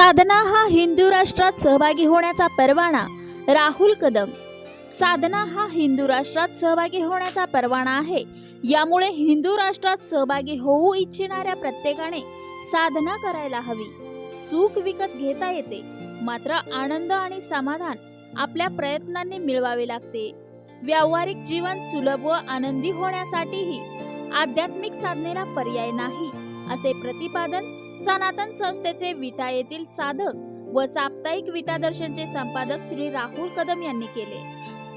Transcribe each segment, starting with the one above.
साधना हा हिंदू राष्ट्रात सहभागी होण्याचा परवाना. राहुल कदम. साधना हा हिंदू राष्ट्रात सहभागी होण्याचा परवाना आहे. यामुळे हिंदू राष्ट्रात सहभागी होऊ इच्छिणाऱ्या प्रत्येकाने साधना करायला हवी. सुख विकत घेता येते. मात्र आनंद आणि समाधान आपल्या प्रयत्नांनी मिळवावे लागते. व्यावहारिक जीवन सुलभ व आनंदी होण्यासाठीही आध्यात्मिक साधनेला पर्याय नाही असे प्रतिपादन सनातन संस्थेचे विटा येथील साधक व साप्ताहिक विटा दर्शनचे संपादक श्री राहुल कदम यांनी केले.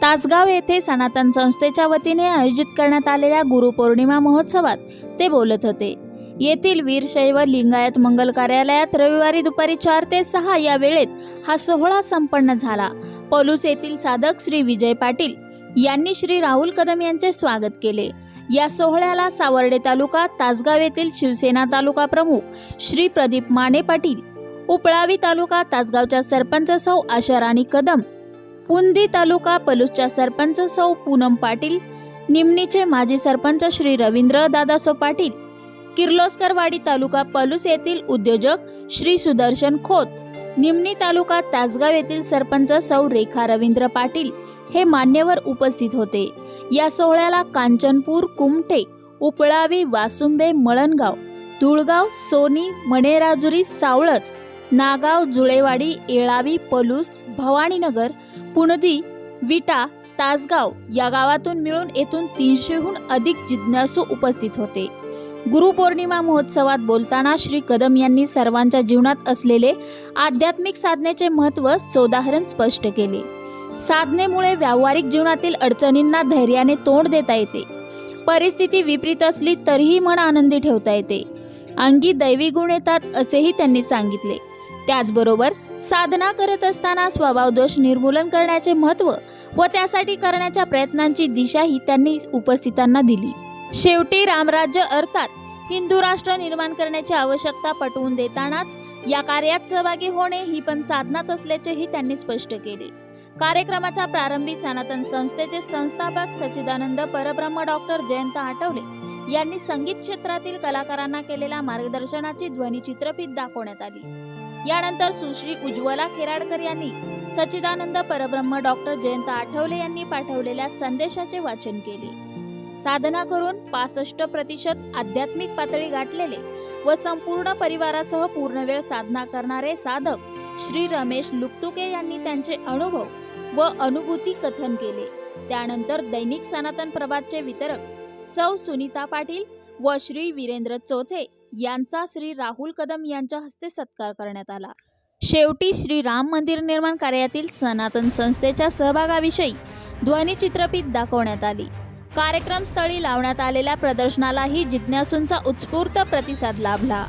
तासगाव येथे सनातन संस्थेच्या वतीने आयोजित करण्यात आलेल्या गुरुपौर्णिमा महोत्सवात ते बोलत होते. येथील वीरशैव लिंगायत मंगल कार्यालयात रविवारी दुपारी चार ते सहा या वेळेत हा सोहळा संपन्न झाला. पलूस येथील साधक श्री विजय पाटील यांनी श्री राहुल कदम यांचे स्वागत केले. या सोहळ्याला सावर्डे तालुका तासगाव येथील शिवसेना तालुका प्रमुख श्री प्रदीप माने पाटील उपळावी तालुका तासगावच्या सरपंच सौ आशाराणी कदम पुंदी तालुका पलूसच्या सरपंच सौ पूनम पाटील निमणीचे माजी सरपंच श्री रवींद्र दादासो पाटील किर्लोस्करवाडी तालुका पलूस येथील उद्योजक श्री सुदर्शन खोत निमणी तालुका तासगाव येथील सरपंच सौ रेखा रवींद्र पाटील हे मान्यवर उपस्थित होते. या सोहळ्याला कांचनपूर कुमठे उपळावी वासुंबे मळणगाव धुळगाव सोनी मणेराजुरी सावळच नागाव जुळेवाडी येळावी पलूस भवानीनगर पुणदी विटा तासगाव या गावातून मिळून येथून तीनशेहून अधिक जिज्ञासू उपस्थित होते. गुरुपौर्णिमा महोत्सवात बोलताना श्री कदम यांनी सर्वांच्या जीवनात असलेले आध्यात्मिक साधनेचे महत्त्व सोदाहरण स्पष्ट केले. साधनेमुळे व्यावहारिक जीवनातील अडचणींना धैर्याने तोंड देता येते. परिस्थिती विपरीत असली तरीही मन आनंदी ठेवता येते. अंगी दैवी गुण येतात असेही त्यांनी सांगितले. त्याचबरोबर साधना करत असताना स्वभाव दोष निर्मूलन करण्याचे महत्त्व व त्यासाठी करण्याच्या प्रयत्नांची दिशाही त्यांनी उपस्थितांना दिली. शेवटी रामराज्य अर्थात हिंदू राष्ट्र निर्माण करण्याची आवश्यकता पटवून देतानाच या कार्यात सहभागी होणे ही पण साधनाच असल्याचेही त्यांनी स्पष्ट केले. कार्यक्रमाच्या प्रारंभी सनातन संस्थेचे संस्थापक सचिदानंद परब्रह्म डॉक्टर जयंत आठवले यांनी संगीत क्षेत्रातील कलाकारांना केलेल्या मार्गदर्शनाची ध्वनी चित्रफित दाखवण्यात आली. यानंतर सुश्री उज्ज्वला खेराडकर यांनी सचिदानंद परब्रह्म डॉक्टर जयंत आठवले यांनी पाठवलेल्या संदेशाचे वाचन केले. साधना करून पासष्ट प्रतिशत आध्यात्मिक पातळी गाठलेले व संपूर्ण परिवारासह पूर्णवेळ साधना करणारे साधक श्री रमेश लुकतुके यांनी त्यांचे अनुभव व अनुभूती कथन केले. त्यानंतर दैनिक सनातन प्रभातचे वितरक सौ सुनीता पाटील व श्री वीरेंद्र चौथे यांचा श्री राहुल कदम यांच्या हस्ते सत्कार करण्यात आला. शेवटी श्री राम मंदिर निर्माण कार्यातील सनातन संस्थेच्या सहभागाविषयी ध्वनिचित्रफित दाखवण्यात आली. कार्यक्रमस्थळी लावण्यात आलेल्या प्रदर्शनालाही जिज्ञासूंचा उत्स्फूर्त प्रतिसाद लाभला.